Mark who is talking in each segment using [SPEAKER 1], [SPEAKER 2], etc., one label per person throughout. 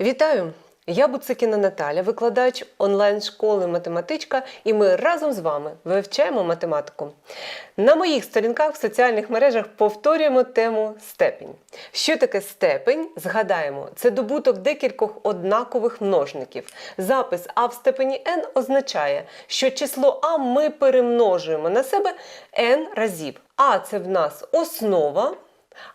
[SPEAKER 1] Вітаю! Я Буцикіна Наталя, викладач онлайн-школи математичка, і ми разом з вами вивчаємо математику. На моїх сторінках в соціальних мережах повторюємо тему степень. Що таке степень? Згадаємо, це добуток декількох однакових множників. Запис а в степені n означає, що число а ми перемножуємо на себе n разів. А це в нас основа.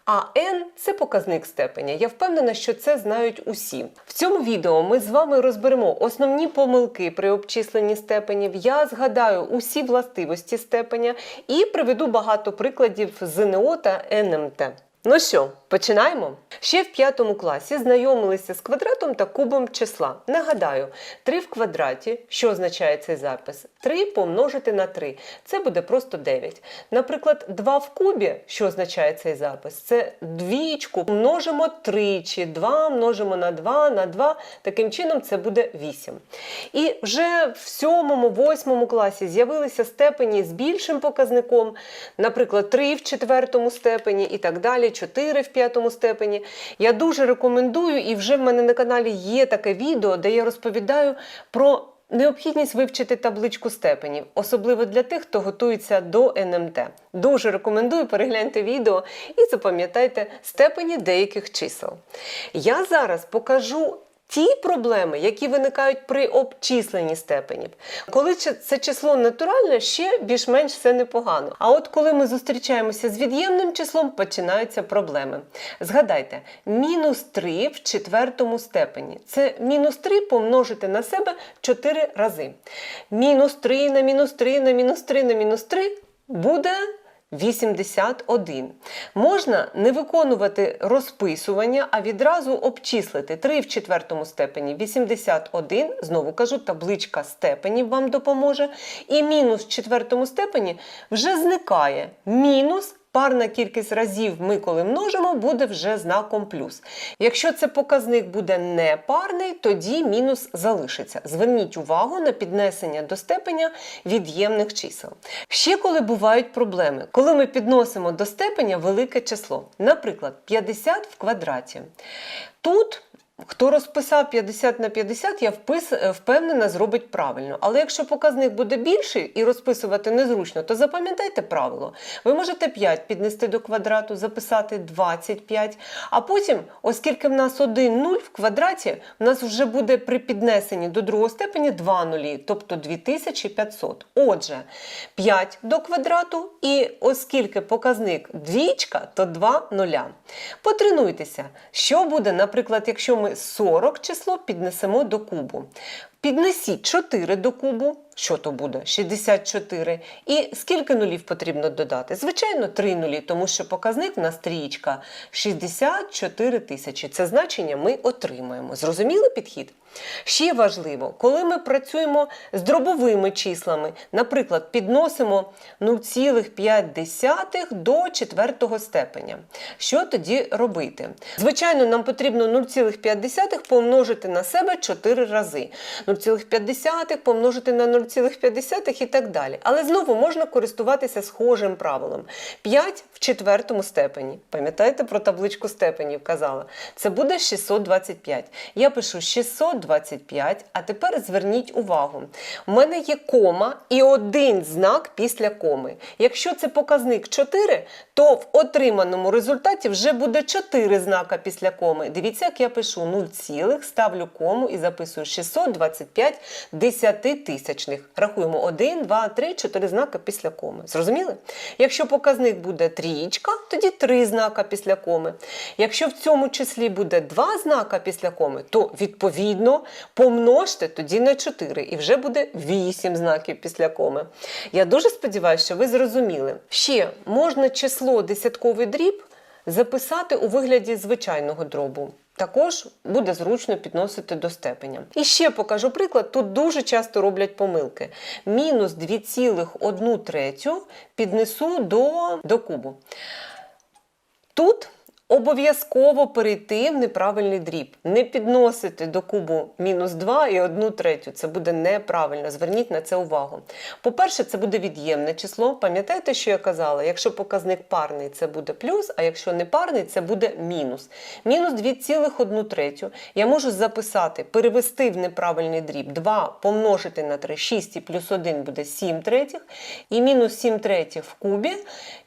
[SPEAKER 1] А n – це показник степеня. Я впевнена, що це знають усі. В цьому відео ми з вами розберемо основні помилки при обчисленні степенів. Я згадаю усі властивості степеня і приведу багато прикладів з НО та НМТ. Ну що, починаємо? Ще в п'ятому класі знайомилися з квадратом та кубом числа. Нагадаю, 3 в квадраті, що означає цей запис? 3 помножити на 3. Це буде просто 9. Наприклад, 2 в кубі, що означає цей запис? Це двічку множимо тричі, 2 множимо на 2 на 2. Таким чином це буде 8. І вже в сьомому, восьмому класі з'явилися степені з більшим показником, наприклад, 3 в четвертому степені і так далі, 4 в п'ятому степені. Я дуже рекомендую, і вже в мене на каналі є таке відео, де я розповідаю про. Необхідність вивчити табличку степенів, особливо для тих, хто готується до НМТ. Дуже рекомендую перегляньте відео і запам'ятайте степені деяких чисел. Я зараз покажу ті проблеми, які виникають при обчисленні степенів. Коли це число натуральне, ще більш-менш все непогано. А от коли ми зустрічаємося з від'ємним числом, починаються проблеми. Згадайте, мінус 3 в четвертому степені. Це мінус 3 помножити на себе 4 рази. Мінус 3 на мінус 3 на мінус 3 на мінус 3 буде 81. Можна не виконувати розписування, а відразу обчислити 3 в четвертому степені 81. Знову кажу, табличка степенів вам допоможе. І мінус в четвертому степені вже зникає. Мінус Парна кількість разів ми, коли множимо, буде вже знаком плюс. Якщо це показник буде непарний, тоді мінус залишиться. Зверніть увагу на піднесення до степеня від'ємних чисел. Ще коли бувають проблеми, коли ми підносимо до степеня велике число, наприклад, 50 в квадраті. Тут Хто розписав 50 на 50, я впевнена, зробить правильно. Але якщо показник буде більший і розписувати незручно, то запам'ятайте правило. Ви можете 5 піднести до квадрату, записати 25, а потім, оскільки в нас один 0 в квадраті, в нас вже буде при піднесенні до другого степені 2 нулі, тобто 2500. Отже, 5 до квадрату, і оскільки показник двічка, то 2 нуля. Потренуйтеся, що буде, наприклад, якщо ми 40 число піднесемо до кубу. Піднесіть 4 до кубу. Що то буде? 64. І скільки нулів потрібно додати? Звичайно, 3 нулі, тому що показник в нас трієчка 64 тисячі. Це значення ми отримаємо. Зрозуміли підхід? Ще важливо, коли ми працюємо з дробовими числами, наприклад, підносимо 0,5 до четвертого степеня. Що тоді робити? Звичайно, нам потрібно 0,5 помножити на себе 4 рази. 0,5 помножити на 0,5 і так далі. Але знову можна користуватися схожим правилом. 5 в четвертому степені. Пам'ятаєте про табличку степенів казала? Це буде 625. Я пишу 625, а тепер зверніть увагу. У мене є кома і один знак після коми. Якщо це показник 4, то в отриманому результаті вже буде 4 знака після коми. Дивіться, як я пишу 0, цілих, ставлю кому і записую 625 десятитисячних. Рахуємо 1, 2, 3, 4 знака після коми. Зрозуміли? Якщо показник буде трієчка, тоді 3 знака після коми. Якщо в цьому числі буде 2 знака після коми, то відповідно помножте тоді на 4 і вже буде 8 знаків після коми. Я дуже сподіваюся, що ви зрозуміли. Ще можна число десятковий дріб записати у вигляді звичайного дробу. Також буде зручно підносити до степеня. І ще покажу приклад. Тут дуже часто роблять помилки. Мінус 2,1 третю піднесу до, до кубу. Обов'язково перейти в неправильний дріб. Не підносити до кубу мінус 2 і 1 третю. Це буде неправильно. Зверніть на це увагу. По-перше, це буде від'ємне число. Пам'ятаєте, що я казала? Якщо показник парний, це буде плюс, а якщо не парний, це буде мінус. Мінус 2,1 третю. Я можу записати, перевести в неправильний дріб 2 помножити на 3, 6 і плюс 1 буде 7 третіх. І мінус 7 третіх в кубі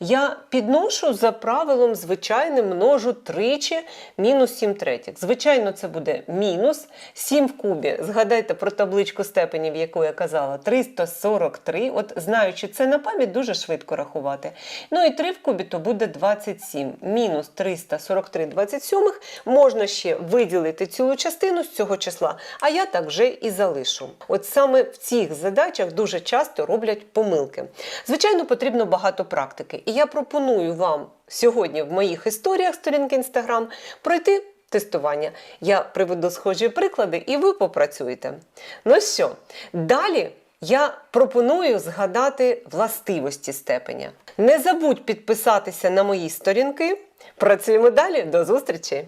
[SPEAKER 1] я підношу за правилом звичайним множу тричі мінус 7 третіх. Звичайно, це буде мінус 7 в кубі. Згадайте про табличку степенів, яку я казала, 343. От знаючи це на пам'ять, дуже швидко рахувати. Ну і 3 в кубі то буде 27. Мінус 343 27 можна ще виділити цілу частину з цього числа, а я так вже і залишу. От саме в цих задачах дуже часто роблять помилки. Звичайно, потрібно багато практики. І я пропоную вам сьогодні в моїх історіях сторінки Instagram пройти тестування. Я приведу схожі приклади, і ви попрацюєте. Ну що, далі. Я пропоную згадати властивості степеня. Не забудь підписатися на мої сторінки. Працюємо далі. До зустрічі!